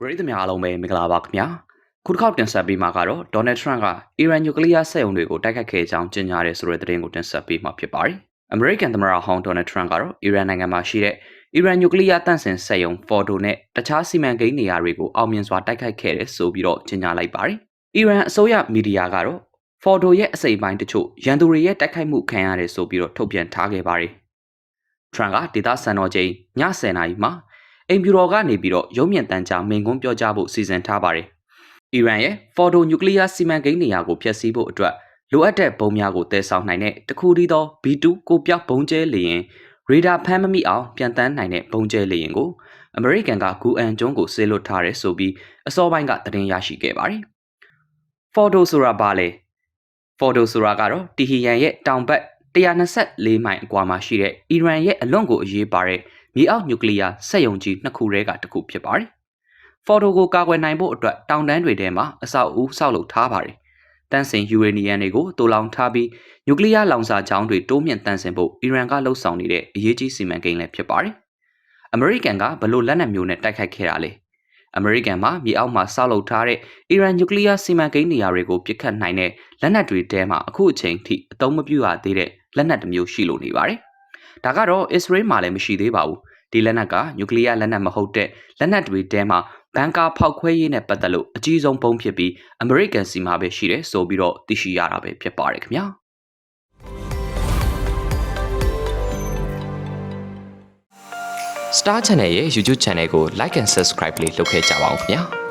ပရိသတ်များအားလုံးပဲမင်္ဂလာပါခင်ဗျာခုတစ်ခေါက်တင်ဆက်ပေးမှာကတော့ဒေါ်နယ်ထရန့်ကအီရန်နျူကလ িয়ার စက်ရုံတွေကိုတိုက်ခိုက်ခဲ့ကြောင်းကြေညာရဲဆိုတဲ့သတင်းကိုတင်ဆက်ပေးမှာဖြစ်ပါတယ်အမေရိကန်သမ္မတဟောင်းဒေါ်နယ်ထရန့်ကတော့အီရန်နိုင်ငံမှာရှိတဲ့အီရန်နျူကလ িয়ার တန့်စင်စက်ရုံဖော်တိုနဲ့တခြားစီမံကိန်းနေရာတွေကိုအောင်မြင်စွာတိုက်ခိုက်ခဲ့တယ်ဆိုပြီးတော့ကြေညာလိုက်ပါတယ်အီရန်အစိုးရမီဒီယာကတော့ဖော်တိုရဲ့အစိပ်ပိုင်းတချို့ရန်သူတွေရဲ့တိုက်ခိုက်မှုခံရတယ်ဆိုပြီးတော့ထုတ်ပြန်ထားခဲ့ပါတယ်ထရန့်ကဒေတာစံတော်ချိန်ည10:00နာရီမှာ အိမ်ဖြူတော်ကနေပြီးတော့ရုံးမြင့်တန်းကြားမိန်ကွန်းပြောကြားဖို့စီစဉ်ထားပါတယ်။အီရန်ရဲ့ဖော်တိုနျူကလ িয়ার စီမံကိန်းနေရာကိုဖျက်ဆီးဖို့အတွက်လိုအပ်တဲ့ဘုံများကိုတည်ဆောက်နိုင်တဲ့တခုတည်းသော B2 ကိုပြောက်ဘုံကျဲလေရင်ရေဒါဖမ်းမမိအောင်ပြန်တန်းနိုင်တဲ့ဘုံကျဲလေရင်ကိုအမေရိကန်ကဂူအန်ကျွန်းကိုဆေးလွတ်ထားတယ်ဆိုပြီးအစောပိုင်းကသတင်းရရှိခဲ့ပါတယ်။ဖော်တိုဆိုတာဘာလဲ။ဖော်တိုဆိုတာကတော့တီဟီယန်ရဲ့တောင်ဘက် 124မိုင်အကွာမှာရှိတဲ့အီရန်ရဲ့အလွန်ကိုအရေးပါတဲ့မြေအောက်နျူကလ িয়ার စက်ရုံကြီးနှစ်ခုထဲကတစ်ခုဖြစ်ပါတယ်။ဖော်တိုကိုကာကွယ်နိုင်ဖို့အတွက်တောင်တန်းတွေထဲမှာအဆောက်အဦဆောက်လုပ်ထားပါတယ်။တန့်စင်ယူရေနီယံတွေကိုတူလောင်ထားပြီးနျူကလ িয়ার လောင်စာချောင်းတွေတိုးမြင့်တန့်စင်ဖို့အီရန်ကလှုံ့ဆော်နေတဲ့အရေးကြီးစီမံကိန်းလည်းဖြစ်ပါတယ်။အမေရိကန်ကဘလို့လက်နက်မျိုးနဲ့တိုက်ခိုက်ခဲ့တာလဲ။အမေရိကန်မှာမြေအောက်မှာဆောက်လုပ်ထားတဲ့အီရန်နျူကလ িয়ার စီမံကိန်းနေရာတွေကိုပစ်ခတ်နိုင်တဲ့လက်နက်တွေထဲမှာအခုအချိန်ထိအသုံးမပြုရသေးတဲ့ လက်နက်တစ်မျိုးရှိလို့နေပါတယ်။ဒါကတော့အစ္စရေးမှာလည်းမရှိသေးပါဘူး။ဒီလက်နက်ကနျူကလ িয়ার လက်နက်မဟုတ်တဲ့လက်နက်တွေထဲမှာဘန်ကာဖောက်ခွဲရေးနဲ့ပတ်သက်လို့အကြီးဆုံးပုံဖြစ်ပြီးအမေရိကန်စီမှာပဲရှိတယ်ဆိုပြီးတော့သိရှိရတာပဲဖြစ်ပါတယ်ခင်ဗျာ။ Star Channel ရဲ့ YouTube Channel ကို Like and Subscribe လေးလုပ်ခဲ့ကြပါဦးခင်ဗျာ